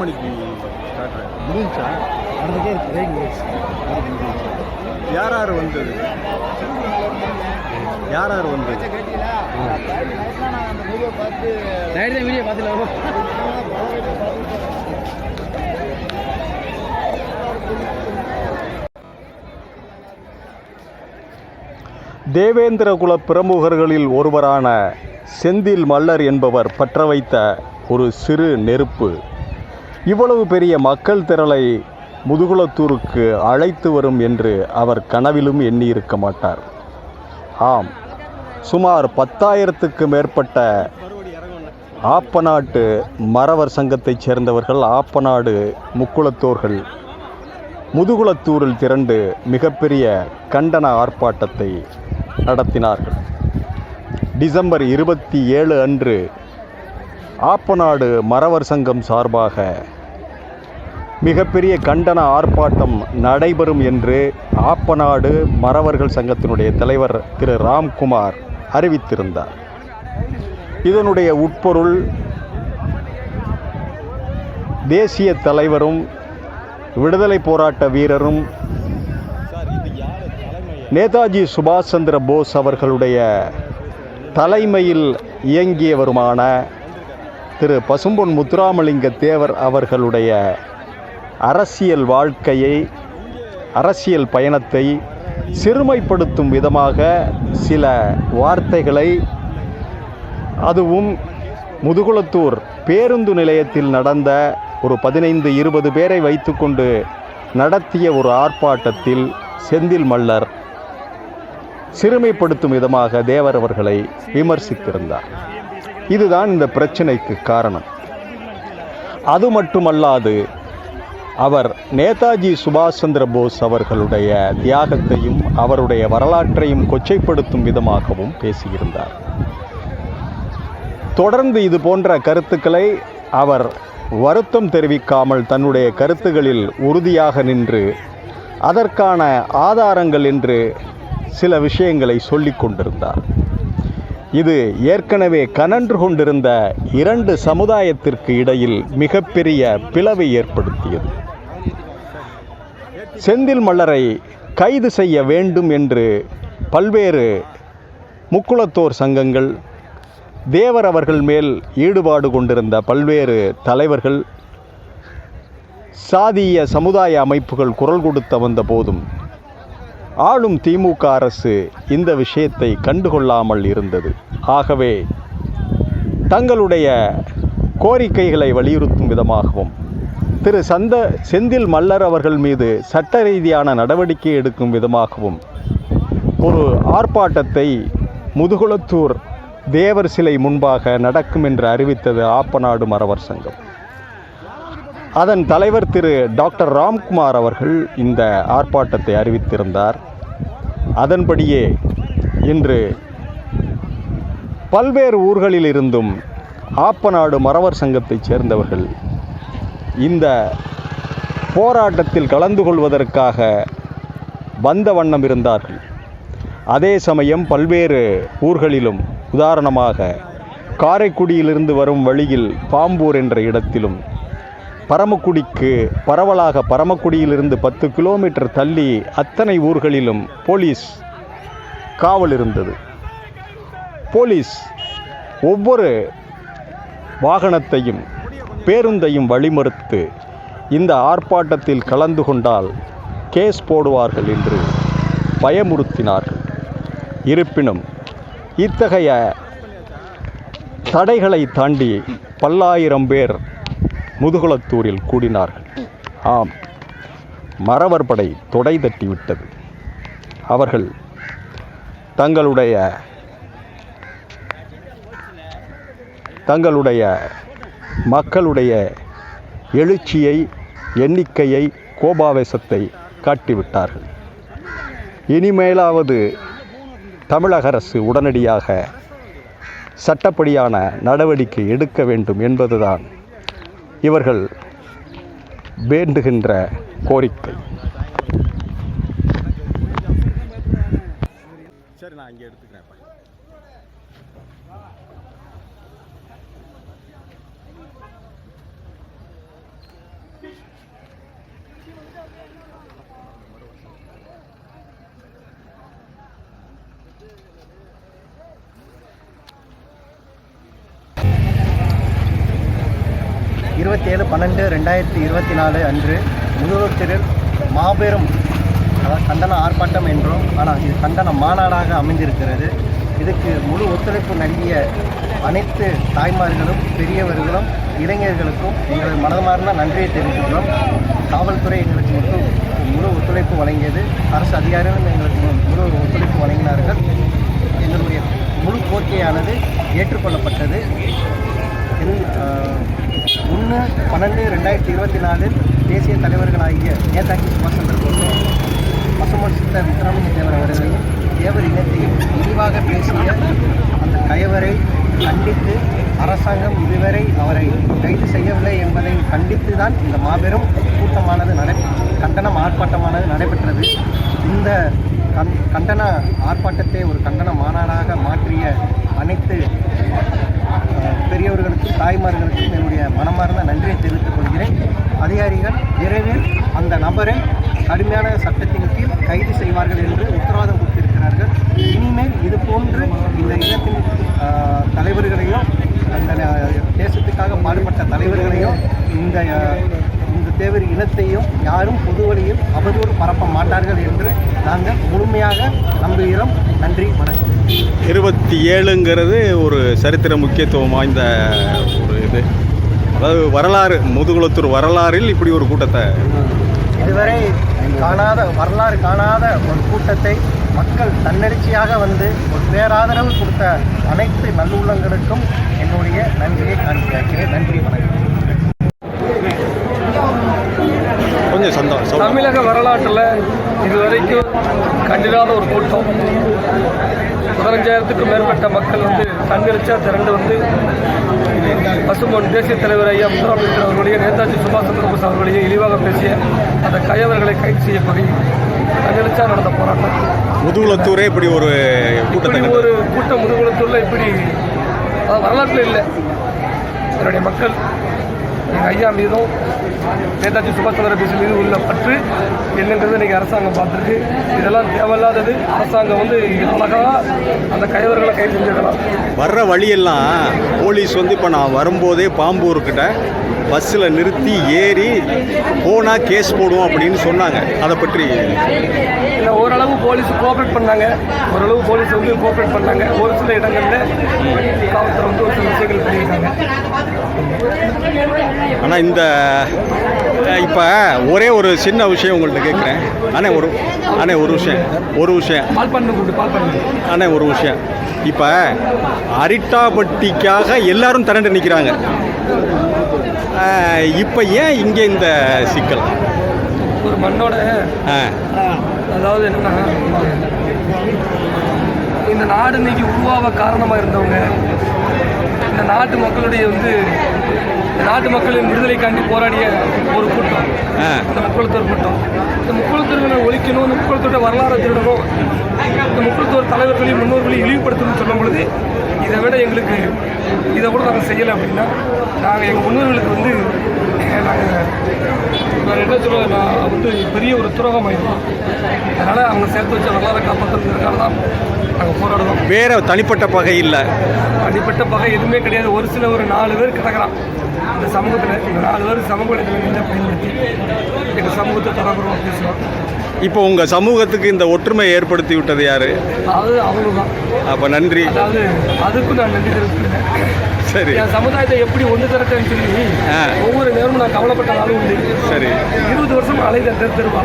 மணிக்கு ஸ்டார்ட் ஆகும் முடிஞ்சா நடந்துட்டே இருக்கு. யார் யார் வந்தது? யார் யார் வந்தது தான் வீடியோ பார்த்துல தேவேந்திரகுல பிரமுகர்களில் ஒருவரான செந்தில் மல்லர் என்பவர் பற்ற வைத்த ஒரு சிறு நெருப்பு. இவ்வளவு பெரிய மக்கள் திரளை முதுகுளத்தூருக்கு அழைத்து வரும் என்று அவர் கனவிலும் எண்ணியிருக்க மாட்டார். ஆம் சுமார் பத்தாயிரத்துக்கு மேற்பட்ட ஆப்பநாட்டு மறவர் சங்கத்தைச் சேர்ந்தவர்கள் ஆப்பநாடு முக்குளத்தோர்கள் முதுகுளத்தூரில் திரண்டு மிகப்பெரிய கண்டன ஆர்ப்பாட்டத்தை நடத்தினார்கள். டிசம்பர் இருபத்தி ஏழு அன்று ஆப்பநாடு மறவர் சங்கம் சார்பாக மிகப்பெரிய கண்டன ஆர்ப்பாட்டம் நடைபெறும் என்று ஆப்பநாடு மறவர்கள் சங்கத்தினுடைய தலைவர் திரு ராம்குமார் அறிவித்திருந்தார். இதனுடைய உட்பொருள் தேசிய தலைவரும் விடுதலை போராட்ட வீரரும் நேதாஜி சுபாஷ் சந்திர போஸ் அவர்களுடைய தலைமையில் இயங்கியவருமான திரு பசும்பொன் முத்துராமலிங்க தேவர் அவர்களுடைய அரசியல் வாழ்க்கையை அரசியல் பயணத்தை சிறுமைப்படுத்தும் விதமாக சில வார்த்தைகளை அதுவும் முதுகுளத்தூர் பேருந்து நிலையத்தில் நடந்த ஒரு பதினைந்து இருபது பேரை வைத்துக்கொண்டு நடத்திய ஒரு ஆர்ப்பாட்டத்தில் செந்தில் மல்லர் சிறுமைப்படுத்தும் விதமாக தேவர் அவர்களை விமர்சித்திருந்தார். இதுதான் இந்த பிரச்சனைக்கு காரணம். அது மட்டுமல்லாது அவர் நேதாஜி சுபாஷ் சந்திர போஸ் அவர்களுடைய தியாகத்தையும் அவருடைய வரலாற்றையும் கொச்சைப்படுத்தும் விதமாகவும் பேசியிருந்தார். தொடர்ந்து இது போன்ற கருத்துக்களை அவர் வருத்தம் தெரிவிக்காமல் தன்னுடைய கருத்துகளில் உறுதியாக நின்று அதற்கான ஆதாரங்கள் என்று சில விஷயங்களை சொல்லிக் கொண்டிருந்தார். இது ஏற்கனவே கனன்று கொண்டிருந்த இரண்டு சமுதாயத்திற்கு இடையில் மிகப்பெரிய பிளவை ஏற்படுத்தியது. செந்தில் மல்லரை கைது செய்ய வேண்டும் என்று பல்வேறு முக்குளத்தோர் சங்கங்கள் தேவர் அவர்கள் மேல் ஈடுபாடு கொண்டிருந்த பல்வேறு தலைவர்கள் சாதிய சமுதாய அமைப்புகள் குரல் கொடுத்த வந்த போதும் ஆளும் திமுக அரசு இந்த விஷயத்தை கண்டுகொள்ளாமல் இருந்தது. ஆகவே தங்களுடைய கோரிக்கைகளை வலியுறுத்தும் விதமாகவும் திரு சந்த செந்தில் மல்லர் அவர்கள் மீது சட்ட ரீதியான நடவடிக்கை எடுக்கும் விதமாகவும் ஒரு ஆர்ப்பாட்டத்தை முதுகுளத்தூர் தேவர் சிலை முன்பாக நடக்கும் என்று அறிவித்தது ஆப்பநாடு மறவர் சங்கம். அதன் தலைவர் திரு டாக்டர் ராம்குமார் அவர்கள் இந்த ஆர்ப்பாட்டத்தை அறிவித்திருந்தார். அதன்படியே இன்று பல்வேறு ஊர்களில் இருந்தும் ஆப்பநாடு மறவர் சங்கத்தைச் சேர்ந்தவர்கள் இந்த போராட்டத்தில் கலந்து கொள்வதற்காக வந்த வண்ணம் இருந்தார்கள். அதே சமயம் பல்வேறு ஊர்களிலும் உதாரணமாக காரைக்குடியிலிருந்து வரும் வழியில் பாம்பூர் என்ற இடத்திலும் பரமக்குடிக்கு பரவலாக பரமக்குடியிலிருந்து பத்து கிலோமீட்டர் தள்ளி அத்தனை ஊர்களிலும் போலீஸ் காவல் இருந்தது. போலீஸ் ஒவ்வொரு வாகனத்தையும் பேருந்தையும் வழிமறுத்து இந்த ஆர்ப்பாட்டத்தில் கலந்து கொண்டால் கேஸ் போடுவார்கள் என்று பயமுறுத்தினார்கள். இருப்பினும் இத்தகைய தடைகளை தாண்டி பல்லாயிரம் பேர் முதுகுளத்தூரில் கூடினார்கள். ஆம் மறவர் படை தொடை தட்டிவிட்டது. அவர்கள் தங்களுடைய தங்களுடைய மக்களுடைய எழுச்சியை எண்ணிக்கையை கோபாவேசத்தை காட்டிவிட்டார்கள். இனிமேலாவது தமிழக அரசு உடனடியாக சட்டப்படியான நடவடிக்கை எடுக்க வேண்டும் என்பதுதான் இவர்கள் வேண்டுகின்ற கோரிக்கை. சரி நான் இங்கே எடுத்துக்கிறேன் இருபத்தேழு பன்னெண்டு ரெண்டாயிரத்தி இருபத்தி நாலு அன்று முதுகுளத்தூரில் மாபெரும் அதாவது கண்டன ஆர்ப்பாட்டம் என்றும் ஆனால் இது கண்டன மாநாடாக அமைந்திருக்கிறது. இதுக்கு முழு ஒத்துழைப்பு நல்கிய அனைத்து தாய்மார்களும் பெரியவர்களும் இளைஞர்களுக்கும் எங்கள் மனமார்ந்த நன்றியை தெரிவித்துள்ளோம் காவல்துறை எங்களுக்கு முழு முழு ஒத்துழைப்பு வழங்கியது. அரசு அதிகாரிகளும் எங்களுக்கு முழு ஒத்துழைப்பு வழங்கினார்கள். எங்களுடைய முழு கோரிக்கையானது ஏற்றுக்கொள்ளப்பட்டது. ஒன்று பன்னெண்டு ரெண்டாயிரத்தி இருபத்தி நாலில் தேசிய தலைவர்களாகிய நேதாஜி சுபாஷ் சந்திர போஸும் பசுமன் சித்தர் முத்துராமலிங்க தேவர் அவர்களையும் தேவர் இனத்தையும் இழிவாக பேசிய அந்த கயவரை கண்டித்து அரசாங்கம் இதுவரை அவரை கைது செய்யவில்லை என்பதை கண்டித்து தான் இந்த மாபெரும் கூட்டமானது நடை கண்டனம் ஆர்ப்பாட்டமானது நடைபெற்றது. இந்த கண் கண்டன ஆர்ப்பாட்டத்தை ஒரு கண்டன மாநாடாக மாற்றிய அனைத்து பெரியவர்களுக்கும் தாய்மார்களுக்கும் என்னுடைய மனமார்ந்த நன்றியை தெரிவித்துக் கொள்கிறேன். அதிகாரிகள் விரைவில் அந்த நபரை கடுமையான சட்டத்தின் கீழ் கைது செய்வார்கள் என்று உத்தரவாதம் கொடுத்திருக்கிறார்கள். இனிமேல் இது போன்று இந்த இனத்தின் தலைவர்களையும் அந்த தேசத்துக்காக பாடுபட்ட தலைவர்களையும் இந்த தேவர் இனத்தையும் யாரும் பொது வழியில் அவதூறு பரப்ப மாட்டார்கள் என்று நாங்கள் முழுமையாக நம்புகிறோம். நன்றி வணக்கம். இருபத்தி ஏழுங்கிறது ஒரு சரித்திர முக்கியத்துவம் வாய்ந்த ஒரு இது. அதாவது வரலாறு முதுகுளத்தூர் வரலாறில் இப்படி ஒரு கூட்டத்தை இதுவரை காணாத வரலாறு காணாத ஒரு கூட்டத்தை மக்கள் தன்னெழுச்சியாக வந்து ஒரு பேராதரவு கொடுத்த அனைத்து நல்லுள்ளங்களுக்கும் என்னுடைய நன்றியை காண்பிக்கிறேன். நன்றி வணக்கம். கொஞ்சம் சந்தோஷம் தமிழக வரலாற்றில் இதுவரைக்கும் கண்டிராத ஒரு கூட்டம். பதினஞ்சாயிரத்துக்கும் மேற்பட்ட மக்கள் வந்து தங்கரிச்சா. திரண்டு வந்து பசும்பொன் தேசிய தலைவர் ஐயா முத்துராமலிங்கர் அவர்களுடைய நேதாஜி சுபாஷ் சந்திர போஸ் அவர்களுடைய இழிவாக பேசிய அந்த கையவர்களை கைது செய்ய கோரி தங்கரிச்சா நடந்த போராட்டம். முதுகுளத்தூரே இப்படி ஒரு இப்படி ஒரு கூட்டம் முதுகுளத்தூரில் இப்படி வரலாற்றில் இல்லை. என்னுடைய மக்கள் எங்கள் ஐயா மீதும் நேதாஜி சுபாஷ் சந்திர போஸ் மீது உள்ள பற்று என்னங்கிறது இன்றைக்கி அரசாங்கம் பார்த்துருக்கு. இதெல்லாம் தேவையில்லாதது அரசாங்கம் வந்து அழகாக அந்த கைவர்களை கைது செஞ்சிருக்கலாம் வர்ற வழியெல்லாம் போலீஸ் வந்து இப்போ நான் வரும்போதே பாம்பூர்கிட்ட பஸ்ஸில் நிறுத்தி ஏறி போனால் கேஸ் போடுவோம் அப்படின்னு சொன்னாங்க. அதை பற்றி இல்லை ஓரளவு போலீஸ் கோஆப்ரேட் பண்ணாங்க. ஓரளவு போலீஸ் வந்து கோஆப்ரேட் பண்ணாங்க. ஒரு சில இடங்களில் காவல்துறை வந்து ஒரு சில விஷயங்கள் பண்ணியிருக்காங்க. ஆனால் இந்த இப்போ ஒரே ஒரு சின்ன விஷயம் உங்கள்கிட்ட கேட்குறேன். அண்ணே ஒரு அண்ணே ஒரு விஷயம் ஒரு விஷயம். அண்ணே ஒரு விஷயம். இப்போ அரிட்டாபட்டிக்காக எல்லாரும் திரண்டு நிற்கிறாங்க இப்போ ஏன் இங்கே இந்த சிக்கல்? ஒரு மண்ணோட அதாவது என்னன்னா இந்த நாடு இன்னைக்கு உருவாக காரணமாக இருந்தவங்க இந்த நாட்டு மக்களுடைய வந்து நாட்டு மக்களின் விடுதலைக்காண்டி போராடிய ஒரு கூட்டம். இந்த முக்குளத்தூர் கூட்டம் இந்த முக்குளத்தூர்களை ஒழிக்கணும் இந்த முக்குளத்தோட வரலாறு திருடணும் இந்த முக்குளத்தூர் தலைவர்களையும் முன்னோர்களையும் இழிவுபடுத்தணும்னு சொல்லும் பொழுது இதை விட எங்களுக்கு இதை கூட நாங்கள் செய்யலை அப்படின்னா நாங்கள் எங்கள் முன்னோர்களுக்கு வந்து வேறு என்ன சொல்ல நான் வந்து பெரிய ஒரு துரோகம் ஆயிடும் அதனால் அவங்க சேர்த்து வச்ச வரலாறை காப்பாற்றுறதுக்காக தான் நாங்கள் போராடுறோம். வேற தனிப்பட்ட பகை இல்லை. தனிப்பட்ட பகை எதுவுமே கிடையாது. ஒரு சில ஒரு நாலு பேர் கிடக்கிறான். இந்த சமூகத்தில் இந்த நாலு பேர் சமூக இடத்துல பயன்படுத்தி எங்கள் சமூகத்தை தரக்குறோம் பேசுகிறோம் இப்போ உங்கள் சமூகத்துக்கு இந்த ஒற்றுமை ஏற்படுத்தி விட்டது யாரு? அது அவங்க தான் அப்போ நன்றி. அதாவது அதுக்கும் நான் நன்றி தெரிவிக்கிறேன் சரி. என் சமுதாயத்தை எப்படி ஒன்று திரட்டேன்னு சொல்லி. ஒவ்வொரு நேரமும் நான் கவலைப்பட்ட நாளும் உண்டு சரி. இருபது வருஷம் அலைத தெரு தெருவா.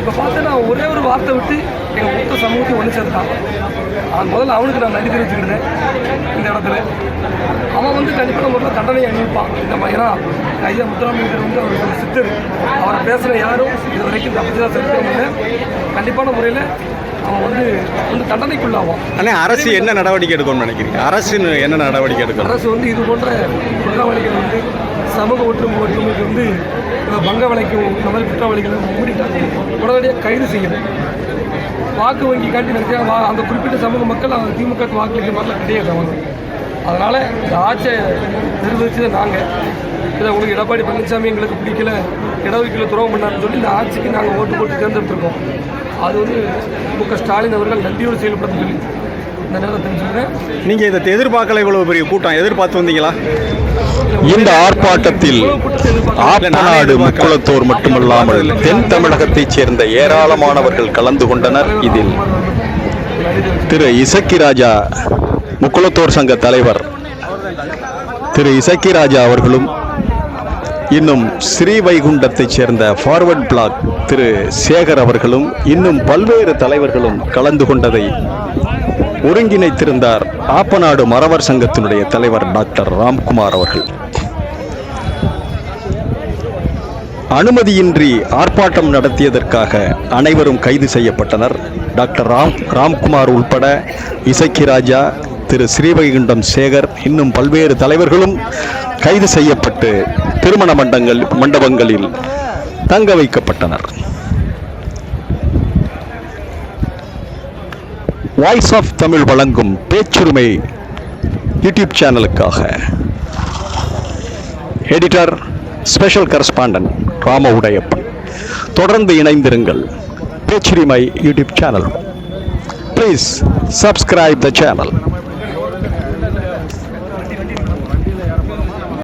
இப்போ பார்த்தா ஒரே ஒரு வார்த்தை விட்டு எங்கள் மொத்த சமூகத்தையும் ஒன்று சேர்த்தான் அவன் முதல்ல அவனுக்கு நான் நன்றி தெரிவிச்சுக்கிட்டேன் இந்த இடத்துல. அவன் வந்து கண்டிப்பான முறையில் தண்டனை அணிவிப்பான். இந்த ஏன்னா ஐயா முத்துராமலிங்கர் வந்து அவர் சித்தர். அவரை பேசுகிற யாரும் இது வரைக்கும் தப்பு தான் செலுத்தவில்லை கண்டிப்பான முறையில் அவன் வந்து வந்து தண்டனைக்குள்ளாவான். அண்ணே அரசு என்ன நடவடிக்கை எடுக்கணும்னு நினைக்கிறீங்க? அரசு என்ன நடவடிக்கை எடுக்கணும்? அரசு வந்து இது போன்ற குற்றவாளிகள் வந்து சமூக ஒற்றுமை ஒற்றுமைக்கு வந்து இந்த பங்க விளைக்கும் இந்த மாதிரி குற்றவாளிகளை மூடிட்டாங்க. உடனடியாக கைது செய்யணும். வாக்கு வங்கி காட்டி நினைச்சா வா அந்த குறிப்பிட்ட சமூக மக்கள் அந்த திமுக வாக்களிக்கிற மாதிரிலாம் கிடையாது அவங்க அதனால் இந்த ஆட்சியை நிர்வகிச்சது நாங்கள் இதை உங்களுக்கு எடப்பாடி பழனிசாமி எங்களுக்கு பிடிக்கல இடஒதுக்கீடு துரோகம் பண்ணாருன்னு சொல்லி இந்த ஆட்சிக்கு நாங்கள் ஓட்டு போட்டு தேர்ந்தெடுத்திருக்கோம். அது வந்து மு க ஸ்டாலின் அவர்கள் நன்றியோடு செயல்படுத்த சொல்லி இந்த நேரத்தை தெரிஞ்சுக்கிறேன் நீங்கள் இதை எதிர்பார்க்கல இவ்வளோ பெரிய கூட்டம். எதிர்பார்த்து வந்தீங்களா? இந்த ஆர்ப்பாட்டத்தில் ஆப்பநாடு முக்குளத்தோர் மட்டுமல்லாமல் தென் தமிழகத்தைச் சேர்ந்த ஏராளமானவர்கள் கலந்து கொண்டனர் இதில். திரு இசக்கி ராஜா முக்குளத்தோர் சங்க தலைவர். திரு இசக்கி ராஜா அவர்களும் இன்னும் ஸ்ரீவைகுண்டத்தைச் சேர்ந்த ஃபார்வர்ட் பிளாக் திரு சேகர் அவர்களும் இன்னும் பல்வேறு தலைவர்களும் கலந்து கொண்டதை ஒருங்கிணைத்திருந்தார் ஆப்பநாடு மறவர் சங்கத்தினுடைய தலைவர் டாக்டர் ராம்குமார் அவர்கள். அனுமதியின்றி ஆர்ப்பாட்டம் நடத்தியதற்காக அனைவரும் கைது செய்யப்பட்டனர். டாக்டர் ராம் ராம்குமார் உள்பட இசக்கி ராஜா திரு ஸ்ரீவைகுண்டம் சேகர் இன்னும் பல்வேறு தலைவர்களும் கைது செய்யப்பட்டு திருமண மண்டங்கள் மண்டபங்களில் தங்க வைக்கப்பட்டனர். வாய்ஸ் ஆஃப் தமிழ் வழங்கும் பேச்சுரிமை YouTube சேனலுக்காக editor special correspondent Rama Udaiyappan. தொடர்ந்து இணைந்திருங்கள் பேச்சுரிமை YouTube channel please subscribe the channel